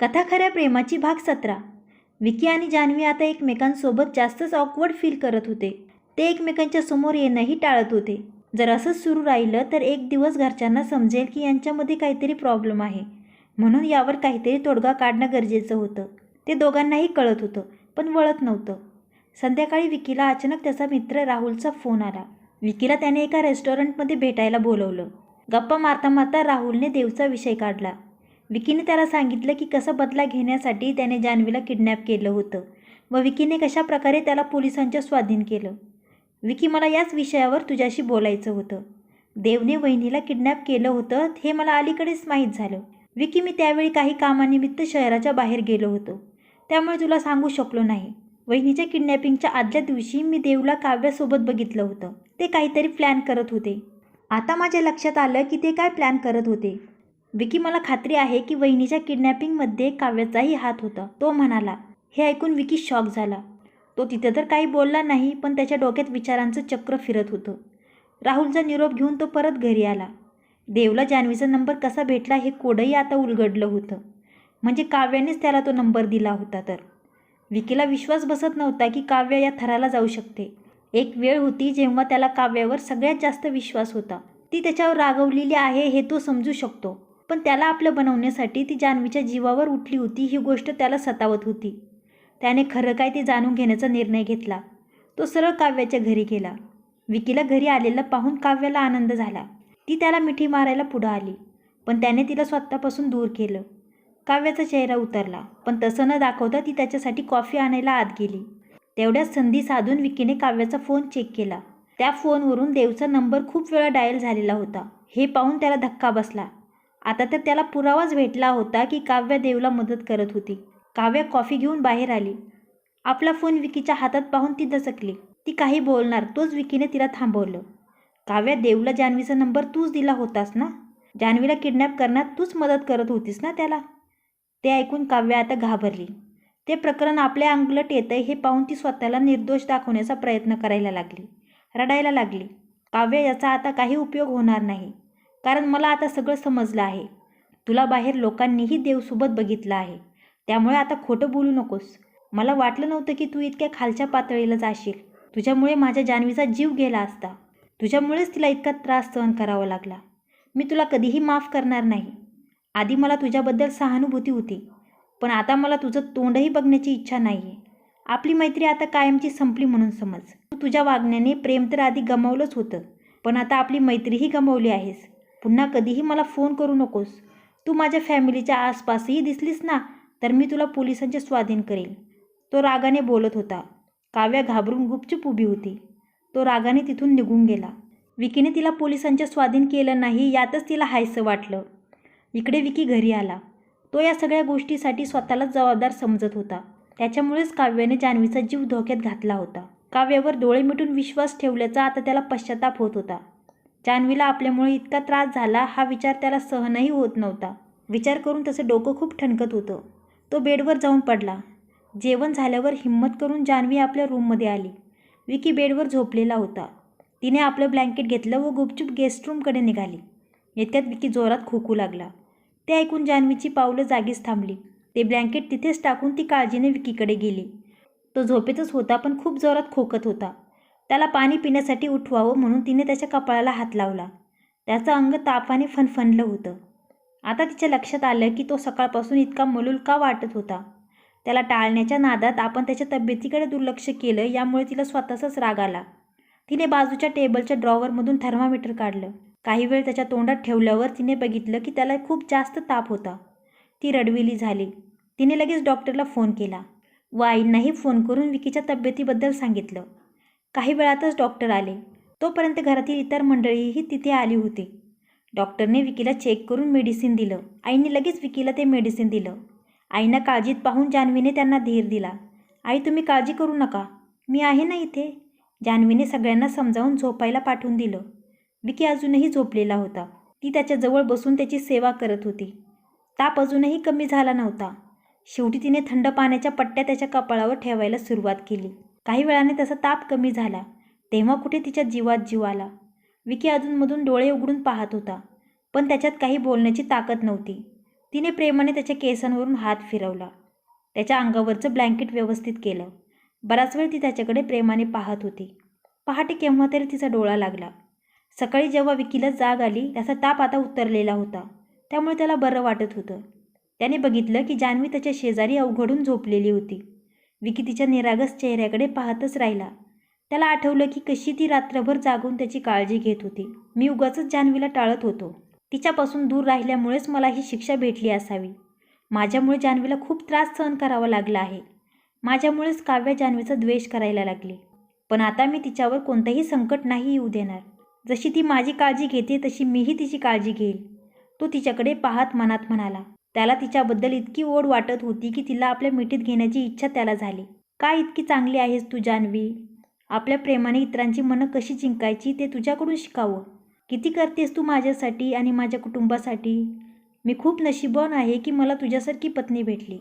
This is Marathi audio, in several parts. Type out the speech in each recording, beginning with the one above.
कथा खऱ्या प्रेमाची भाग सतरा. विकी आणि जान्हवी आता एकमेकांसोबत जास्तच ऑकवर्ड फील करत होते. ते एकमेकांच्या समोर येणंही टाळत होते. जर असंच सुरू राहिलं तर एक दिवस घरच्यांना समजेल की यांच्यामध्ये काहीतरी प्रॉब्लेम आहे. म्हणून यावर काहीतरी तोडगा काढणं गरजेचं होतं. ते दोघांनाही कळत होतं पण वळत नव्हतं. संध्याकाळी विकीला अचानक त्याचा मित्र राहुलचा फोन आला. विकीला त्याने एका रेस्टॉरंटमध्ये भेटायला बोलवलं. गप्पा मारता मारता राहुलने देवचा विषय काढला. विकीने त्याला सांगितलं की कसा बदला घेण्यासाठी त्याने जान्हवीला किडनॅप केलं होतं व विकीने कशा प्रकारे त्याला पोलिसांच्या स्वाधीन केलं. विकी मला याच विषयावर तुझ्याशी बोलायचं होतं. देवने वहिनीला किडनॅप केलं होतं हे मला अलीकडेच माहीत झालं. विकी मी त्यावेळी काही कामानिमित्त शहराच्या बाहेर गेलो होतो. त्यामुळे तुला सांगू शकलो नाही. वहिनीच्या किडनॅपिंगच्या आदल्या दिवशी मी देवला काव्यासोबत बघितलं होतं. ते काहीतरी प्लॅन करत होते. आता माझ्या लक्षात आलं की ते काय प्लॅन करत होते. विकी मला खात्री आहे की वहिनीच्या किडनॅपिंगमध्ये काव्याचाही हात होता. तो म्हणाला हे ऐकून विकी शॉक झाला. तो तिथे तर काही बोलला नाही पण त्याच्या डोक्यात विचारांचं चक्र फिरत होतं. राहुलचा निरोप घेऊन तो परत घरी आला. देवला जान्हवीचा नंबर कसा भेटला हे कोडही आता उलगडलं होतं. म्हणजे काव्यानेच त्याला तो नंबर दिला होता तर. विकीला विश्वास बसत नव्हता की काव्य या थराला जाऊ शकते. एक वेळ होती जेव्हा त्याला काव्यावर सगळ्यात जास्त विश्वास होता. ती त्याच्यावर रागवलेली आहे हे तो समजू शकतो. पण त्याला आपलं बनवण्यासाठी ती जान्हवीच्या जीवावर उठली होती ही गोष्ट त्याला सतावत होती. त्याने खरं काय ते जाणून घेण्याचा निर्णय घेतला. तो सरळ काव्याच्या घरी गेला. विकीला घरी आलेलं पाहून काव्याला आनंद झाला. ती त्याला मिठी मारायला पुढं आली पण त्याने तिला स्वतःपासून दूर केलं. काव्याचा चेहरा उतरला पण तसं न दाखवता ती त्याच्यासाठी कॉफी आणायला आत गेली. तेवढ्याच संधी साधून विकीने काव्याचा फोन चेक केला. त्या फोनवरून देवचा नंबर खूप वेळा डायल झालेला होता. हे पाहून त्याला धक्का बसला. आता तर त्याला पुरावाच भेटला होता की काव्या देवला मदत करत होती. काव्या कॉफी घेऊन बाहेर आली. आपला फोन विकीच्या हातात पाहून ती दचकली ती काही बोलणार तोच विकीने तिला थांबवलं. काव्या देवला जान्हवीचा नंबर तूच दिला होतास ना? जान्हवीला किडनॅप करण्यात तूच मदत करत होतीस ना त्याला? ते ऐकून काव्या आता घाबरली. ते प्रकरण आपल्या अंगलट येतंय हे पाहून ती स्वतःला निर्दोष दाखवण्याचा प्रयत्न करायला लागली. रडायला लागली. काव्य याचा आता काही उपयोग होणार नाही. कारण मला आता सगळं समजलं आहे. तुला बाहेर लोकांनीही देवसोबत बघितलं आहे. त्यामुळे आता खोटं बोलू नकोस. मला वाटलं नव्हतं की तू इतक्या खालच्या पातळीला जाशील. तुझ्यामुळे माझ्या जान्हवीचा जीव गेला असता. तुझ्यामुळेच तिला इतका त्रास सहन करावा लागला. मी तुला कधीही माफ करणार नाही. आधी मला तुझ्याबद्दल सहानुभूती होती. पण आता मला तुझं तोंडही बघण्याची इच्छा नाही आहे आपली मैत्री आता कायमची संपली म्हणून समज. तू तुझ्या वागण्याने प्रेम तर आधी गमावलंच होतं. पण आता आपली मैत्रीही गमावली आहेस. पुन्हा कधीही मला फोन करू नकोस. तू माझ्या फॅमिलीच्या आसपासही दिसलीस ना तर मी तुला पोलिसांचे स्वाधीन करेल. तो रागाने बोलत होता. काव्या घाबरून गुपचूप उभी होती. तो रागाने तिथून निघून गेला. विकीने तिला पोलिसांच्या स्वाधीन केलं नाही यातच तिला हायसं वाटलं. इकडे विकी घरी आला. तो या सगळ्या गोष्टीसाठी स्वतःलाच जबाबदार समजत होता. त्याच्यामुळेच काव्याने जान्हवीचा जीव धोक्यात घातला होता. काव्यावर डोळे मिटून विश्वास ठेवल्याचा आता त्याला पश्चाताप होत होता. जान्हवीला आपल्यामुळे इतका त्रास झाला हा विचार त्याला सहनही होत नव्हता. विचार करून त्याचं डोकं खूप ठणकत होतं. तो बेडवर जाऊन पडला. जेवण झाल्यावर हिंमत करून जान्हवी आपल्या रूममध्ये आली. विकी बेडवर झोपलेला होता. तिने आपलं ब्लँकेट घेतलं व गुपचूप गेस्ट रूमकडे निघाली. येत्यात विकी जोरात खोकू लागला. ते ऐकून जान्हवीची पावलं जागीच थांबली. ते ब्लँकेट तिथेच टाकून ती काळजीने विकीकडे गेली. तो झोपेतच होता पण खूप जोरात खोकत होता. त्याला पाणी पिण्यासाठी उठवावं म्हणून तिने त्याच्या कपाळाला हात लावला. त्याचं अंग तापाने फनफनलं होतं. आता तिच्या लक्षात आलं की तो सकाळपासून इतका मलूल का वाटत होता? त्याला टाळण्याच्या नादात आपण त्याच्या तब्येतीकडे दुर्लक्ष केलं यामुळे तिला स्वतःचाच राग आला. तिने बाजूच्या टेबलच्या ड्रॉवरमधून थर्मामीटर काढलं. काही वेळ त्याच्या तोंडात ठेवल्यावर तिने बघितलं की त्याला खूप जास्त ताप होता. ती रडविली झाली. तिने लगेच डॉक्टरला फोन केला. व आईंनाही फोन करून विकीच्या तब्येतीबद्दल सांगितलं. काही वेळातच डॉक्टर आले. तोपर्यंत घरातील इतर मंडळीही तिथे आली होती. डॉक्टरने विकीला चेक करून मेडिसिन दिलं. आईने लगेच विकीला ते मेडिसिन दिलं. आईना काळजीत पाहून जान्हवीने त्यांना धीर दिला. आई तुम्ही काळजी करू नका. मी आहे ना इथे? जान्हवीने सगळ्यांना समजावून झोपायला पाठवून दिलं. विकी अजूनही झोपलेला होता. ती त्याच्याजवळ बसून त्याची सेवा करत होती. ताप अजूनही कमी झाला नव्हता. शेवटी तिने थंड पाण्याच्या पट्ट्या त्याच्या कपाळावर ठेवायला सुरुवात केली. काही वेळाने त्याचा ताप कमी झाला. तेव्हा कुठे तिच्या जीवात जीव आला. विकी अधूनमधून डोळे उघडून पाहत होता पण त्याच्यात काही बोलण्याची ताकद नव्हती. तिने प्रेमाने त्याच्या केसांवरून हात फिरवला. त्याच्या अंगावरचं ब्लँकेट व्यवस्थित केलं. बराच वेळ ती त्याच्याकडे प्रेमाने पाहत होती. पहाटे केव्हा तरी तिचा डोळा लागला. सकाळी जेव्हा विकीला जाग आली त्याचा ताप आता उतरलेला होता. त्यामुळे त्याला बरं वाटत होतं. त्याने बघितलं की जान्हवी त्याच्या शेजारी अवघडून झोपलेली होती. विकी तिच्या निरागस चेहऱ्याकडे पाहतच राहिला. त्याला आठवलं की कशी ती रात्रभर जागून त्याची काळजी घेत होती. मी उगाचच जान्हवीला टाळत होतो. तिच्यापासून दूर राहिल्यामुळेच मला ही शिक्षा भेटली असावी. माझ्यामुळे जान्हवीला खूप त्रास सहन करावा लागला आहे. माझ्यामुळेच काव्या जान्हवीचा द्वेष करायला लागली. पण आता मी तिच्यावर कोणतंही संकट नाही येऊ देणार. जशी ती माझी काळजी घेते तशी मीही तिची काळजी घेईल. तो तिच्याकडे पाहत मनात म्हणाला त्याला तिच्याबद्दल इतकी ओढ वाटत होती की तिला आपल्या मिठीत घेण्याची इच्छा त्याला झाली. काय इतकी चांगली आहेस तू जान्हवी? आपल्या प्रेमाने इतरांची मनं कशी जिंकायची ते तुझ्याकडून शिकावं. किती करतेस तू माझ्यासाठी आणि माझ्या कुटुंबासाठी? मी खूप नशीबवान आहे की मला तुझ्यासारखी पत्नी भेटली.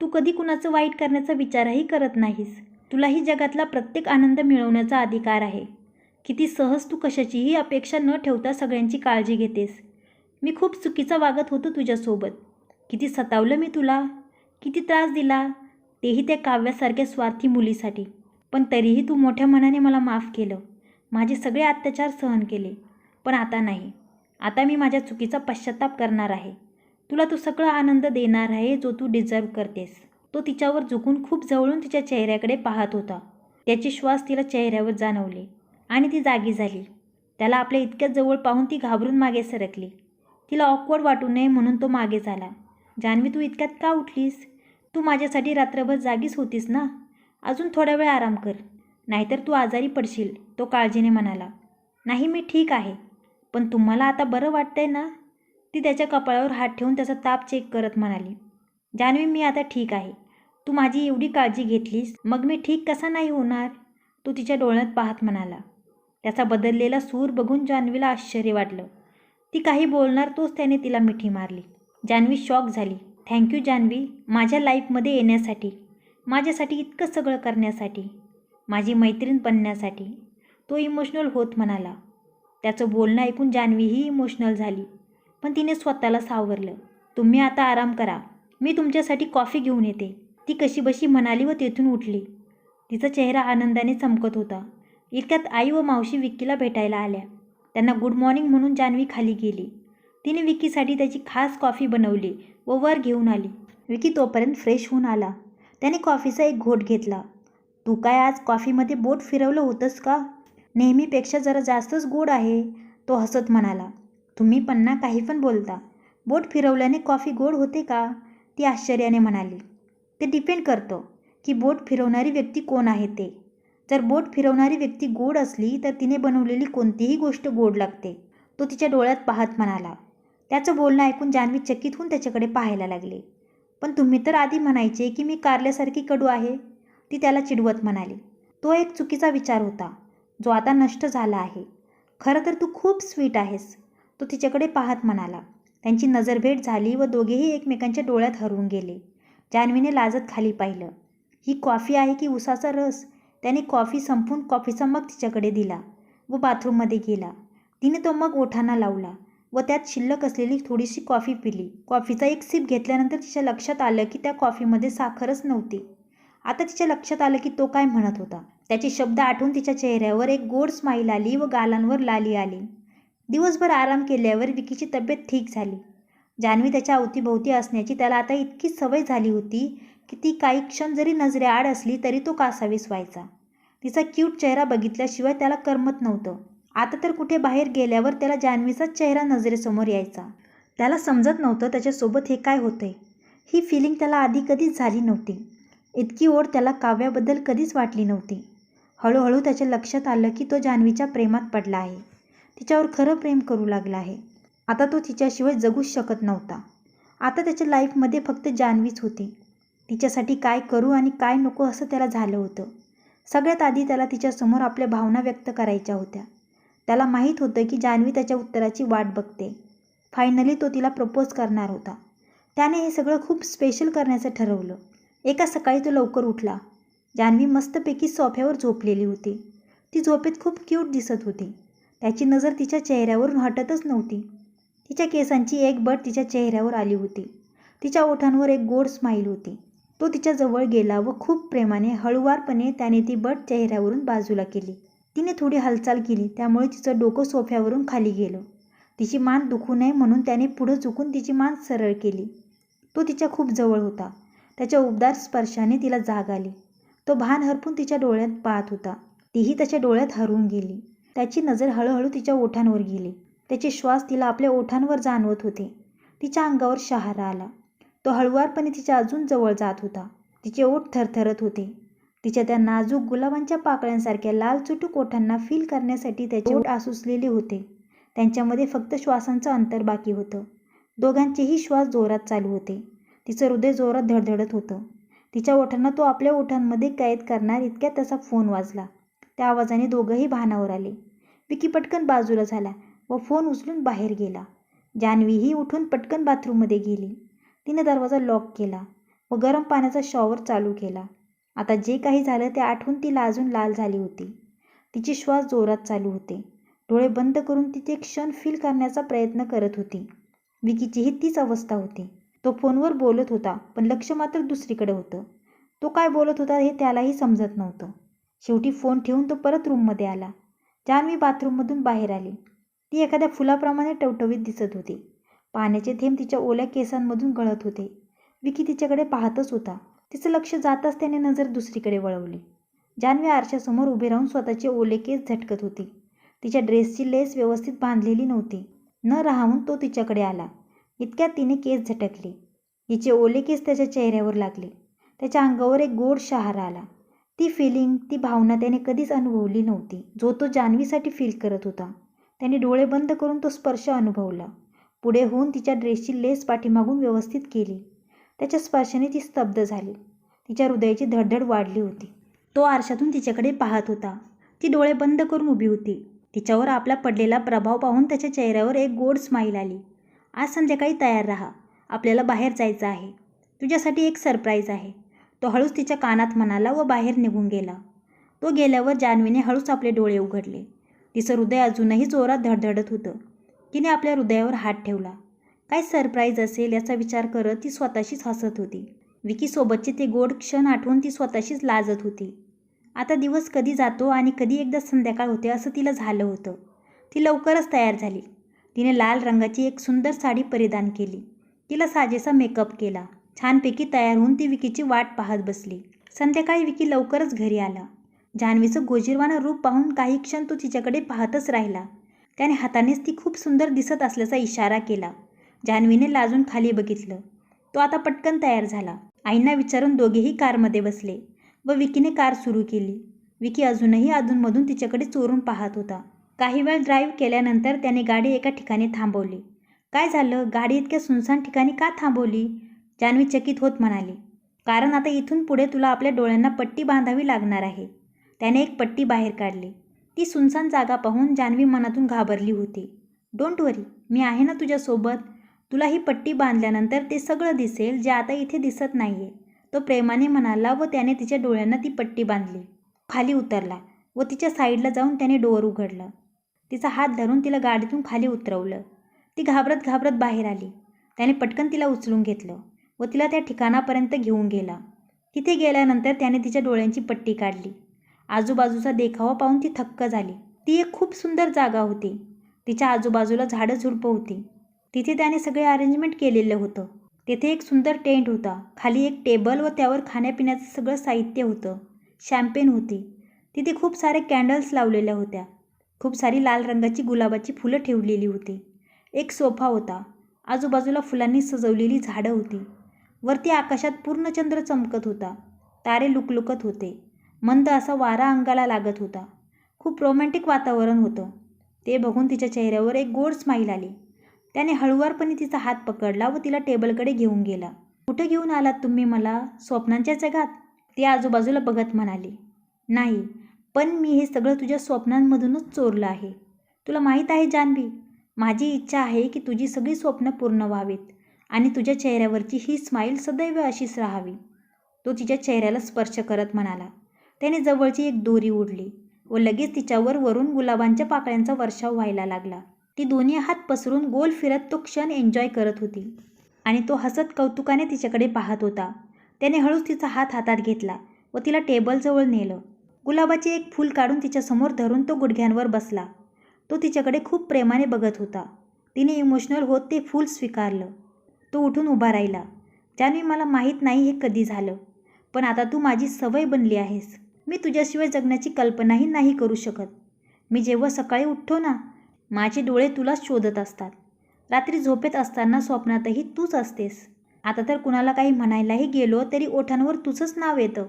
तू कधी कुणाचं वाईट करण्याचा विचारही करत नाहीस. तुलाही जगातला प्रत्येक आनंद मिळवण्याचा अधिकार आहे. किती सहज तू कशाचीही अपेक्षा न ठेवता सगळ्यांची काळजी घेतेस. मी खूप चुकीचा वागत होतो तुझ्यासोबत. किती सतावलं मी तुला? किती त्रास दिला? तेही त्या काव्यासारख्या स्वार्थी मुलीसाठी. पण तरीही तू मोठ्या मनाने मला माफ केलं. माझे सगळे अत्याचार सहन केले. पण आता नाही. आता मी माझ्या चुकीचा पश्चाताप करणार आहे. तुला तो सगळा आनंद देणार आहे जो तू डिझर्व करतेस. तो तिच्यावर झुकून खूप जवळून तिच्या चेहऱ्याकडे पाहत होता. त्याचे श्वास तिला चेहऱ्यावर जाणवले. आणि ती जागी झाली. त्याला आपल्या इतक्या जवळ पाहून ती घाबरून मागे सरकली. तिला ऑकवर्ड वाटू नये म्हणून तो मागे झाला. जान्हवी तू इतक्यात का उठलीस? तू माझ्यासाठी रात्रभर जागीच होतीस ना? अजून थोडा वेळ आराम कर. नाहीतर तू आजारी पडशील तो काळजीने म्हणाला. नाही मी ठीक आहे. पण तुम्हाला आता बरं वाटतंय ना? ती त्याच्या कपाळावर हात ठेवून त्याचा ताप चेक करत म्हणाली. जान्हवी मी आता ठीक आहे. तू माझी एवढी काळजी घेतलीस मग मी ठीक कसा नाही होणार? तो तिच्या डोळ्यात पाहत म्हणाला. त्याचा बदललेला सूर बघून जान्हवीला आश्चर्य वाटलं. ती काही बोलणार तोच त्याने तिला मिठी मारली. जान्हवी शॉक झाली. थँक्यू जान्हवी माझ्या लाईफमध्ये येण्यासाठी माझ्यासाठी इतकं सगळं करण्यासाठी माझी मैत्रीण बनण्यासाठी. तो इमोशनल होत म्हणाला. त्याचं बोलणं ऐकून जान्हवीही इमोशनल झाली पण तिने स्वतःला सावरलं. तुम्ही आता आराम करा. मी तुमच्यासाठी कॉफी घेऊन येते. ती कशीबशी म्हणाली व तेथून उठली. तिचा चेहरा आनंदाने चमकत होता. इतक्यात आई व मावशी विक्कीला भेटायला आल्या. त्यांना गुड मॉर्निंग म्हणून जान्हवी खाली गेली. तिने विकीसाठी त्याची खास कॉफी बनवली व वर घेऊन आली. विकी तोपर्यंत फ्रेश होऊन आला. त्याने कॉफीचा एक घोट घेतला. तू काय आज कॉफीमध्ये बोट फिरवलं होतंस का? नेहमीपेक्षा जरा जास्तच गोड आहे तो हसत म्हणाला. तुम्ही पण ना काही पण बोलता. बोट फिरवल्याने कॉफी गोड होते का? ती आश्चर्याने म्हणाली. ते डिपेंड करतं की बोट फिरवणारी व्यक्ती कोण आहे ते. जर बोट फिरवणारी व्यक्ती गोड असली तर तिने बनवलेली कोणतीही गोष्ट गोड लागते तो तिच्या डोळ्यात पाहत म्हणाला. त्याचं बोलणं ऐकून जान्हवी चकित होऊन त्याच्याकडे पाहायला लागले. पण तुम्ही तर आधी म्हणायचे की मी कारल्यासारखी कडू आहे ती त्याला चिडवत म्हणाली. तो एक चुकीचा विचार होता. जो आता नष्ट झाला आहे. खरं तर तू खूप स्वीट आहेस तो तिच्याकडे पाहत म्हणाला. त्यांची नजरभेट झाली व दोघेही एकमेकांच्या डोळ्यात हरवून गेले. जान्हवीने लाजत खाली पाहिलं. ही कॉफी आहे की उसाचा रस? त्याने कॉफी संपून कॉफीचा मग तिच्याकडे दिला व बाथरूममध्ये गेला. तिने तो मग ओठांना लावला. व त्यात शिल्लक असलेली थोडीशी कॉफी पिली. कॉफीचा एक सिप घेतल्यानंतर तिच्या लक्षात आलं की त्या कॉफीमध्ये साखरच नव्हती. आता तिच्या लक्षात आलं की तो काय म्हणत होता. त्याचे शब्द आठवून तिच्या चेहऱ्यावर एक गोड स्माईल आली व गालांवर लाली आली. दिवसभर आराम केल्यावर विकीची तब्येत ठीक झाली. जान्हवी त्याच्या अवतीभोवती असण्याची त्याला आता इतकी सवय झाली होती की ती काही क्षण जरी नजरेआड असली तरी तो कासावीस व्हायचा. तिचा क्यूट चेहरा बघितल्याशिवाय त्याला करमत नव्हतं. आता तर कुठे बाहेर गेल्यावर त्याला जान्हवीचाच चेहरा नजरेसमोर यायचा. त्याला समजत नव्हतं त्याच्यासोबत हे काय होतंय. ही फिलिंग त्याला आधी कधीच झाली नव्हती. इतकी ओढ त्याला काव्याबद्दल कधीच वाटली नव्हती. हळूहळू त्याच्या लक्षात आलं की तो जान्हवीच्या प्रेमात पडला आहे. तिच्यावर खरं प्रेम करू लागला आहे. आता तो तिच्याशिवाय जगूच शकत नव्हता. आता त्याच्या लाईफमध्ये फक्त जान्हवीच होती. तिच्यासाठी काय करू आणि काय नको असं त्याला झालं होतं. सगळ्यात आधी त्याला तिच्यासमोर आपल्या भावना व्यक्त करायच्या होत्या. त्याला माहीत होतं की जान्हवी त्याच्या उत्तराची वाट बघते. फायनली तो तिला प्रपोज करणार होता. त्याने हे सगळं खूप स्पेशल करण्याचं ठरवलं. एका सकाळी तो लवकर उठला. जान्हवी मस्तपैकी सोफ्यावर झोपलेली होती. ती झोपेत खूप क्यूट दिसत होती. त्याची नजर तिच्या चेहऱ्यावरून हटतच नव्हती. तिच्या केसांची एक बट तिच्या चेहऱ्यावर आली होती. तिच्या ओठांवर एक गोड स्माईल होती. तो तिच्या जवळ गेला व खूप प्रेमाने हळुवारपणे त्याने ती बट चेहऱ्यावरून बाजूला केली. तिने थोडी हालचाल केली. त्यामुळे तिचं डोकं सोफ्यावरून खाली गेलं. तिची मान दुखू नये म्हणून त्याने पुढं झुकून तिची मान सरळ केली. तो तिच्या खूप जवळ होता. त्याच्या उबदार स्पर्शाने तिला जाग आली. तो भान हरपून तिच्या डोळ्यात पाहत होता. तीही त्याच्या डोळ्यात हरवून गेली. त्याची नजर हळूहळू तिच्या ओठांवर गेली. त्याचे श्वास तिला आपल्या ओठांवर जाणवत होते. तिच्या अंगावर शहारा आला. तो हळुवारपणे तिच्या अजून जवळ जात होता. तिचे ओठ थरथरत होते. तिच्या त्या नाजूक गुलाबांच्या पाकळ्यांसारख्या लाल चुटूक ओठांना फील करण्यासाठी त्याचे ओठ आसुसलेले होते. त्यांच्यामध्ये फक्त श्वासांचं अंतर बाकी होतं. दोघांचेही श्वास जोरात चालू होते. तिचं हृदय जोरात धडधडत होतं. तिच्या ओठांना तो आपल्या ओठांमध्ये कैद करणार इतक्या त्याचा फोन वाजला. त्या आवाजाने दोघंही भानावर आले. विकी पटकन बाजूला झाला व फोन उचलून बाहेर गेला. जान्हवीही उठून पटकन बाथरूममध्ये गेली. तिने दरवाजा लॉक केला व गरम पाण्याचा शॉवर चालू केला. आता जे काही झालं ते आठवून तिला अजून लाल झाली होती. तिचे श्वास जोरात चालू होते. डोळे बंद करून ती ते क्षण फील करण्याचा प्रयत्न करत होती. विकीचीही तीच अवस्था होती. तो फोनवर बोलत होता पण लक्ष मात्र दुसरीकडे होतं. तो काय बोलत होता हे त्यालाही समजत नव्हतं. शेवटी फोन ठेवून तो परत रूममध्ये आला. जान्हवी बाथरूममधून बाहेर आली. ती एखाद्या फुलाप्रमाणे टवटवीत दिसत होती. पाण्याचे थेंब तिच्या ओल्या केसांमधून गळत होते. विकी तिच्याकडे पाहतच होता. तिचं लक्ष जाताच त्याने नजर दुसरीकडे वळवली. जान्हवी आरशासमोर उभे राहून स्वतःचे ओले केस झटकत होती. तिच्या ड्रेसची लेस व्यवस्थित बांधलेली नव्हती. न राहून तो तिच्याकडे आला. इतक्यात तिने केस झटकले. हिचे ओले केस त्याच्या चेहऱ्यावर लागले. त्याच्या अंगावर एक गोड शहारा आला. ती फिलिंग ती भावना त्याने कधीच अनुभवली नव्हती. जो तो जान्हवीसाठी फील करत होता. त्याने डोळे बंद करून तो स्पर्श अनुभवला. पुढे होऊन तिच्या ड्रेसची लेस पाठीमागून व्यवस्थित केली. त्याच्या स्पर्शाने ती स्तब्ध झाली. तिच्या हृदयाची धडधड वाढली होती. तो आरशातून तिच्याकडे पाहत होता. ती डोळे बंद करून उभी होती. तिच्यावर आपला पडलेला प्रभाव पाहून त्याच्या चेहऱ्यावर एक गोड स्माईल आली. आज संध्याकाळी तयार राहा. आपल्याला बाहेर जायचं आहे. तुझ्यासाठी एक सरप्राईज आहे. तो हळूच तिच्या कानात म्हणाला व बाहेर निघून गेला. तो गेल्यावर जान्हवीने हळूच आपले डोळे उघडले. तिचं हृदय अजूनही जोरात धडधडत होतं. तिने आपल्या हृदयावर हात ठेवला. काय सरप्राईज असेल याचा विचार करत ती स्वतःशीच हसत होती. विकीसोबतचे ते गोड क्षण आठवून ती स्वतःशीच लाजत होती. आता दिवस कधी जातो आणि कधी एकदा संध्याकाळ होते असं तिला झालं होतं. ती लवकरच तयार झाली. तिने लाल रंगाची एक सुंदर साडी परिधान केली. तिला साजेसा मेकअप केला. छानपैकी तयार होऊन ती विकीची वाट पाहत बसली. संध्याकाळी विकी लवकरच घरी आला. जान्हवीचं गोजीरवानं रूप पाहून काही क्षण तो तिच्याकडे पाहतच राहिला. त्याने हातानेच ती खूप सुंदर दिसत असल्याचा इशारा केला. जान्हवीने लाजून खाली बघितलं. तो आता पटकन तयार झाला. आईंना विचारून दोघेही कारमध्ये बसले व विकीने कार सुरू केली. विकी अजूनही अधूनमधून तिच्याकडे चोरून पाहत होता. काही वेळ ड्राईव्ह केल्यानंतर त्याने गाडी एका ठिकाणी थांबवली. काय झालं? गाडी इतक्या सुनसान ठिकाणी का थांबवली? जान्हवी चकित होत म्हणाली. कारण आता इथून पुढे तुला आपल्या डोळ्यांना पट्टी बांधावी लागणार आहे. त्याने एक पट्टी बाहेर काढली. ती सुनसान जागा पाहून जान्हवी मनातून घाबरली होती. डोंट वरी मी आहे ना तुझ्यासोबत. तुला ही पट्टी बांधल्यानंतर ते सगळं दिसेल जे आता इथे दिसत नाही आहे तो प्रेमाने म्हणाला व त्याने तिच्या डोळ्यांना ती पट्टी बांधली. खाली उतरला व तिच्या साईडला जाऊन त्याने डोअर उघडलं. तिचा हात धरून तिला गाडीतून खाली उतरवलं. ती घाबरत घाबरत बाहेर आली. त्याने पटकन तिला उचलून घेतलं व तिला त्या ठिकाणापर्यंत घेऊन गेला. तिथे गेल्यानंतर त्याने तिच्या डोळ्यांची पट्टी काढली. आजूबाजूचा देखावा पाहून ती थक्क झाली. ती एक खूप सुंदर जागा होती. तिच्या आजूबाजूला झाडं झुडपं होती. तिथे त्याने सगळे अरेंजमेंट केलेलं होतं. तेथे एक सुंदर टेंट होता. खाली एक टेबल व त्यावर खाण्यापिण्याचं सगळं साहित्य होतं. शॅम्पेन होती. तिथे खूप सारे कॅन्डल्स लावलेल्या होत्या. खूप सारी लाल रंगाची गुलाबाची फुलं ठेवलेली होती. एक सोफा होता. आजूबाजूला फुलांनी सजवलेली झाडं होती. वरती आकाशात पूर्णचंद्र चमकत होता. तारे लुकलुकत होते. मंद असा वारा अंगाला लागत होता. खूप रोमॅन्टिक वातावरण होतं. ते बघून तिच्या चेहऱ्यावर एक गोड स्माईल आली. त्याने हळुवारपणे तिचा हात पकडला व तिला टेबलकडे घेऊन गेला. कुठे घेऊन आलात तुम्ही मला? स्वप्नांच्या जगात ती आजूबाजूला बघत म्हणाली. नाही पण मी हे सगळं तुझ्या स्वप्नांमधूनच चोरलं आहे. तुला माहीत आहे जान्हवी माझी इच्छा आहे की तुझी सगळी स्वप्न पूर्ण व्हावीत आणि तुझ्या चेहऱ्यावरची ही स्माईल सदैव अशीच राहावी. तो तिच्या चेहऱ्याला स्पर्श करत म्हणाला. त्याने जवळची एक दोरी ओढली व लगेच तिच्यावर वरून गुलाबांच्या पाकळ्यांचा वर्षाव व्हायला लागला. ती दोन्ही हात पसरून गोल फिरत तो क्षण एन्जॉय करत होती. आणि तो हसत कौतुकाने तिच्याकडे पाहत होता. त्याने हळूच तिचा हात हातात घेतला व तिला टेबलजवळ नेलं. गुलाबाचे एक फूल काढून तिच्यासमोर धरून तो गुडघ्यांवर बसला. तो तिच्याकडे खूप प्रेमाने बघत होता. तिने इमोशनल होत ते फूल स्वीकारलं. तो उठून उभा राहिला. जानवी मला माहीत नाही हे कधी झालं पण आता तू माझी सवय बनली आहेस. मी तुझ्याशिवाय जगण्याची कल्पनाही नाही करू शकत. मी जेव्हा सकाळी उठतो ना माझे डोळे तुलाच शोधत असतात. रात्री झोपेत असताना स्वप्नातही तूच असतेस. आता तर कुणाला काही म्हणायलाही गेलो तरी ओठांवर तुझंच नाव येतं.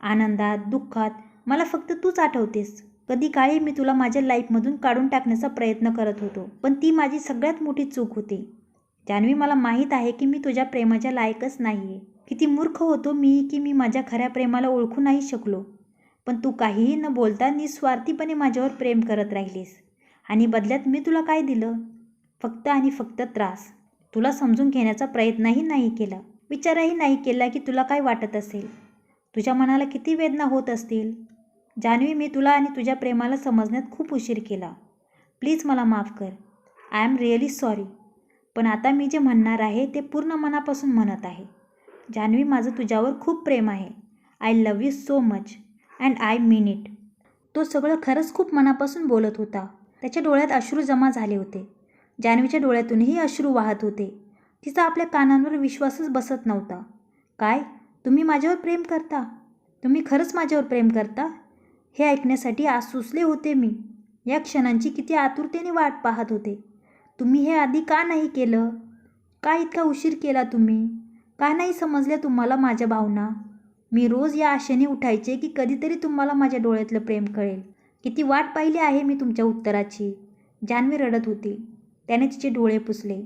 आनंदात दुःखात मला फक्त तूच आठवतेस. कधी काळी मी तुला माझ्या लाईफमधून काढून टाकण्याचा प्रयत्न करत होतो पण ती माझी सगळ्यात मोठी चूक होती. जान्हवी मला माहीत आहे की मी तुझ्या प्रेमाच्या लायकच नाही आहे किती मूर्ख होतो मी की मी माझ्या खऱ्या प्रेमाला ओळखू नाही शकलो. पण तू काहीही न बोलता निस्वार्थीपणे माझ्यावर प्रेम करत राहिलीस. आणि बदल्यात मी तुला काय दिलं? फक्त आणि फक्त त्रास. तुला समजून घेण्याचा प्रयत्नही नाही केला. विचारही नाही केला की तुला काय वाटत असेल? तुझ्या मनाला किती वेदना होत असतील? जान्हवी मी तुला आणि तुझ्या प्रेमाला समजण्यात खूप उशीर केला. प्लीज मला माफ कर. I am really sorry. पण आता मी जे म्हणणार आहे ते पूर्ण मनापासून म्हणत आहे. जान्हवी माझं तुझ्यावर खूप प्रेम आहे. I love you so much and I mean it. तो सगळं खरंच खूप मनापासून बोलत होता. त्याच्या डोळ्यात अश्रू जमा झाले होते. जान्हवीच्या डोळ्यातूनही अश्रू वाहत होते. तिचा आपल्या कानांवर विश्वासच बसत नव्हता. काय? तुम्ही माझ्यावर प्रेम करता? तुम्ही खरंच माझ्यावर प्रेम करता? हे ऐकण्यासाठी आज सुचले होते मी. या क्षणांची किती आतुरतेने वाट पाहत होते. तुम्ही हे आधी का नाही केलं? का इतका उशीर केला तुम्ही? का नाही समजल्या तुम्हाला माझ्या भावना? मी रोज या आशेने उठायचे की कधीतरी तुम्हाला माझ्या डोळ्यातलं प्रेम कळेल. किती वाट पाहिली आहे मी तुमच्या उत्तराची. जान्हवी रडत होती. त्याने तिचे डोळे पुसले.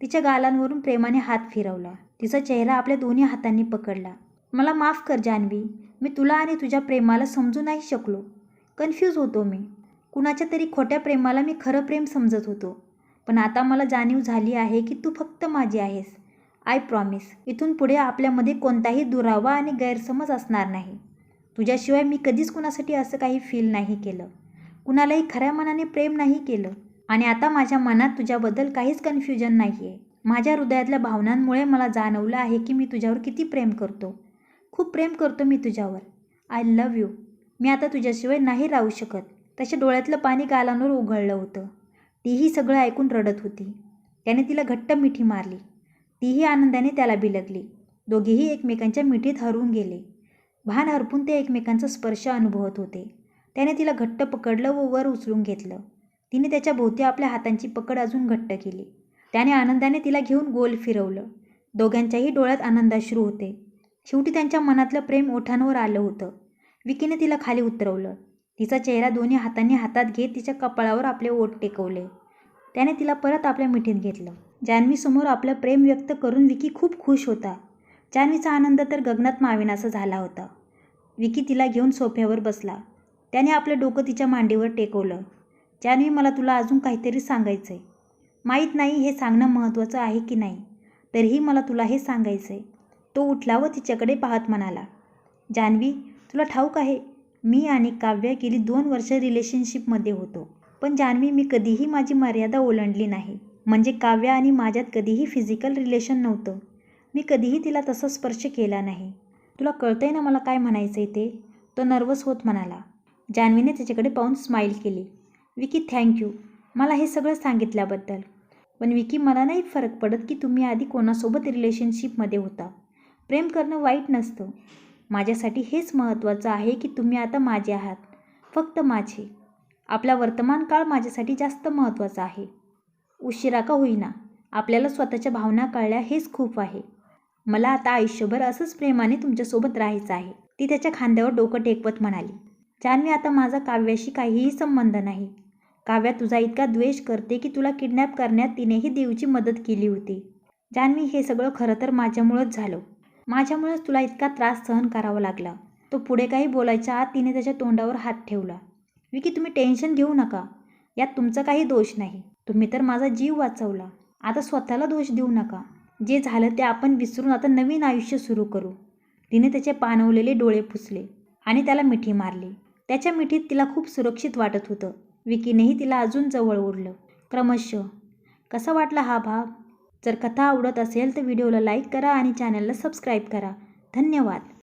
तिच्या गालांवरून प्रेमाने हात फिरवला. तिचा चेहरा आपल्या दोन्ही हातांनी पकडला. मला माफ कर जान्हवी मी तुला आणि तुझ्या प्रेमाला समजू नाही शकलो. कन्फ्यूज होतो मी. कुणाच्या तरी खोट्या प्रेमाला मी खरं प्रेम समजत होतो. पण आता मला जाणीव झाली आहे की तू फक्त माझी आहेस. आय प्रॉमिस इथून पुढे आपल्यामध्ये कोणताही दुरावा आणि गैरसमज असणार नाही. तुझ्याशिवाय मी कधीच कुणासाठी असं काही फील नाही केलं. कुणालाही खऱ्या मनाने प्रेम नाही केलं. आणि आता माझ्या मनात तुझ्याबद्दल काहीच कन्फ्युजन नाही आहे माझ्या हृदयातल्या भावनांमुळे मला जाणवलं आहे की मी तुझ्यावर किती प्रेम करतो. खूप प्रेम करतो मी तुझ्यावर. आय लव्ह यू मी आता तुझ्याशिवाय नाही राहू शकत. तसे डोळ्यातलं पाणी गालांवर उघळलं होतं. तीही सगळं ऐकून रडत होती. त्याने तिला घट्ट मिठी मारली. तीही आनंदाने त्याला बिलगली. दोघेही एकमेकांच्या मिठीत हरवून गेले. भान हरपून ते एकमेकांचा स्पर्श अनुभवत होते. त्याने तिला घट्ट पकडलं व वर उचलून घेतलं. तिने त्याच्या भोवती आपल्या हातांची पकड अजून घट्ट केली. त्याने आनंदाने तिला घेऊन गोल फिरवलं. दोघांच्याही डोळ्यात आनंदाश्रू होते. शेवटी त्यांच्या मनातलं प्रेम ओठांवर आलं होतं. विकीने तिला खाली उतरवलं. तिचा चेहरा दोन्ही हातांनी हातात घेत तिच्या कपाळावर आपले ओठ टेकवले. त्याने तिला परत आपल्या मिठीत घेतलं. जान्हवीसमोर आपलं प्रेम व्यक्त करून विकी खूप खुश होता. जान्हवीचा आनंद तर गगनात माविनासा झाला होता. विकी तिला घेऊन सोफ्यावर बसला. त्याने आपलं डोकं तिच्या मांडीवर टेकवलं. जान्हवी मला तुला अजून काहीतरी सांगायचं आहे माहीत नाही हे सांगणं महत्त्वाचं आहे की नाही. तरीही मला तुला हे सांगायचं आहे तो उठला व तिच्याकडे पाहत म्हणाला जान्हवी तुला ठाऊक आहे मी आणि काव्य गेली दोन वर्ष रिलेशनशिपमध्ये होतो. पण जान्हवी मी कधीही माझी मर्यादा ओलांडली नाही. म्हणजे काव्य आणि माझ्यात कधीही फिजिकल रिलेशन नव्हतं. मी कधीही तिला तसा स्पर्श केला नाही. तुला कळतंय ना मला काय म्हणायचं आहे ते? तो नर्वस होत म्हणाला. जान्हवीने त्याच्याकडे पाहून स्माईल केली. विकी थँक्यू मला हे सगळं सांगितल्याबद्दल. पण विकी मला नाही फरक पडत की तुम्ही आधी कोणासोबत रिलेशनशिपमध्ये होता. प्रेम करणं वाईट नसतं. माझ्यासाठी हेच महत्त्वाचं आहे की तुम्ही आता माझे आहात. फक्त माझे. आपला वर्तमान काळ माझ्यासाठी जास्त महत्त्वाचा आहे. उशिरा का होईना. आपल्याला स्वतःच्या भावना कळल्या हेच खूप आहे. मला आता आयुष्यभर असंच प्रेमाने तुमच्यासोबत राहायचं आहे. ती त्याच्या खांद्यावर डोकं टेकवत म्हणाली. जान्हवी आता माझा काव्याशी काहीही संबंध नाही. काव्या तुझा इतका द्वेष करते की तुला किडनॅप करण्यात तिनेही देवची मदत केली होती. जान्हवी हे सगळं खरं तर माझ्यामुळंच झालं. माझ्यामुळेच तुला इतका त्रास सहन करावा लागला. तो पुढे काही बोलायच्या आत तिने त्याच्या तोंडावर हात ठेवला. विकी तुम्ही टेन्शन घेऊ नका. यात तुमचा काही दोष नाही. तुम्ही तर माझा जीव वाचवला. आता स्वतःला दोष देऊ नका. जे झालं ते आपण विसरून आता नवीन आयुष्य सुरू करू. तिने त्याचे पाणवलेले डोळे पुसले आणि त्याला मिठी मारली. त्याच्या मिठीत तिला खूप सुरक्षित वाटत होतं. विकीनेही तिला अजून जवळ ओढलं. क्रमशः कसा वाटला हा भाग? जर कथा आवडत असेल तर व्हिडिओला लाईक करा आणि चॅनलला सबस्क्राईब करा. धन्यवाद.